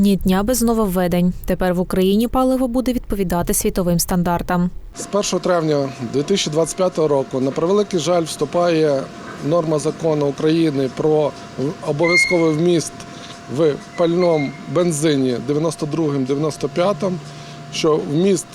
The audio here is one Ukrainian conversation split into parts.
Ні дня без нововведень. Тепер в Україні паливо буде відповідати світовим стандартам. З 1 травня 2025 року, на превеликий жаль, вступає норма закону України про обов'язковий вміст в пальному бензині 92-95, що вміст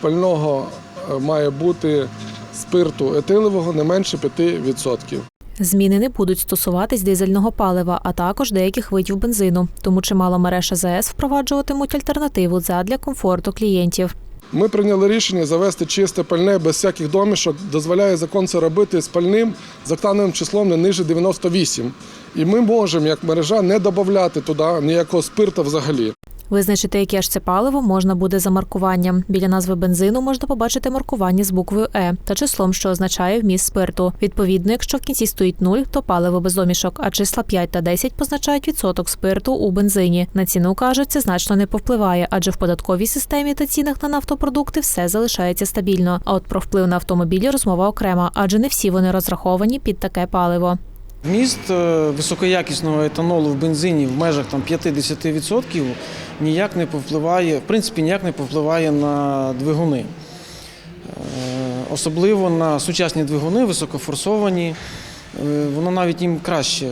пального е, має бути спирту етилового не менше 5%. Зміни не будуть стосуватись дизельного палива, а також деяких видів бензину. Тому чимало мереж АЗС впроваджуватимуть альтернативу задля комфорту клієнтів. Ми прийняли рішення завести чисте пальне без всяких домішок. Дозволяє закон це робити з пальним з октановим числом не ниже 98. І ми можемо, як мережа, не додати туди ніякого спирту взагалі. Визначити, яке ж це паливо, можна буде за маркуванням. Біля назви бензину можна побачити маркування з буквою Е та числом, що означає вміст спирту. Відповідно, якщо в кінці стоїть 0, то паливо без домішок, а числа 5 та 10 позначають відсоток спирту у бензині. На ціну кажуть, це значно не повпливає, адже в податковій системі та цінах на нафтопродукти все залишається стабільно. А от про вплив на автомобілі розмова окрема, адже не всі вони розраховані під таке паливо. Вміст е, високоякісного етанолу в бензині в межах там, 50% ніяк не повпливає, в принципі, ніяк не повпливає на двигуни. Е, Особливо на сучасні двигуни, високофорсовані. Е, Воно навіть їм краще е,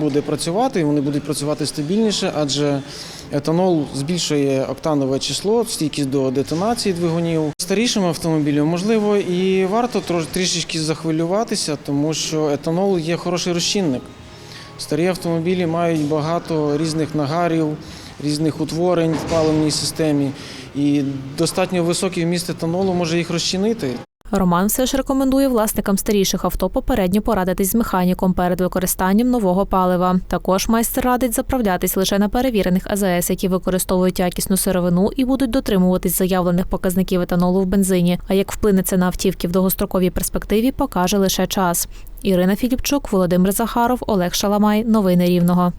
буде працювати, і вони будуть працювати стабільніше, адже етанол збільшує октанове число, стійкість до детонації двигунів. Старішим автомобілям, можливо, і варто трішечки захвилюватися, тому що етанол є хороший розчинник. Старі автомобілі мають багато різних нагарів, різних утворень в паливній системі, і достатньо високий вміст етанолу може їх розчинити. Роман все ж рекомендує власникам старіших авто попередньо порадитись з механіком перед використанням нового палива. Також майстер радить заправлятись лише на перевірених АЗС, які використовують якісну сировину і будуть дотримуватись заявлених показників етанолу в бензині. А як вплине це на автівки в довгостроковій перспективі, покаже лише час. Ірина Філіпчук, Володимир Захаров, Олег Шаламай. Новини Рівного.